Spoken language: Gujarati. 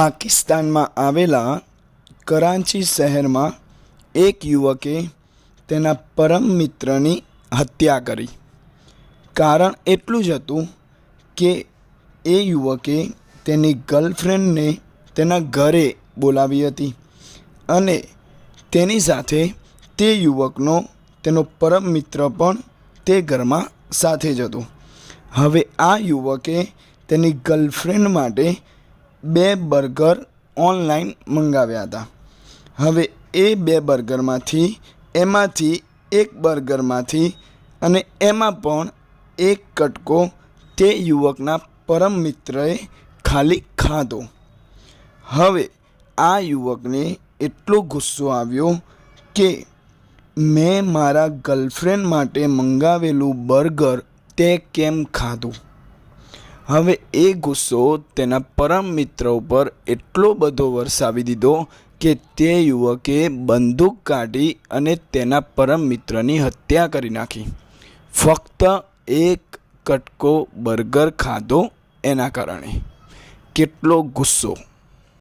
પાકિસ્તાનમાં આવેલા કરાંચી શહેરમાં એક યુવકે તેના પરમ મિત્રની હત્યા કરી. કારણ એટલું જ હતું કે એ યુવકે તેની ગર્લફ્રેન્ડને તેના ઘરે બોલાવી હતી અને તેની સાથે તે યુવકનો તેનો પરમ મિત્ર પણ તે ઘરમાં સાથે જ હતો. હવે આ યુવકે તેની ગર્લફ્રેન્ડ માટે બે બર્ગર ઓનલાઈન મંગાવ્યા હતા. હવે એ બે બર્ગરમાંથી, એમાંથી એક બર્ગરમાંથી અને એમાં પણ એક કટકો તે યુવકના પરમ મિત્રએ ખાલી ખાધો. હવે આ યુવકને એટલો ગુસ્સો આવ્યો કે મેં મારા ગર્લફ્રેન્ડ માટે મંગાવેલું બર્ગર તે કેમ ખાધું? હવે એ ગુસ્સો તેના પરમ મિત્ર ઉપર એટલો બધો વરસાવી દીધો કે તે યુવકે બંદૂક કાઢી અને તેના પરમ મિત્રની હત્યા કરી નાખી. ફક્ત એક કટકો બર્ગર ખાધો એના કારણે. કેટલો ગુસ્સો.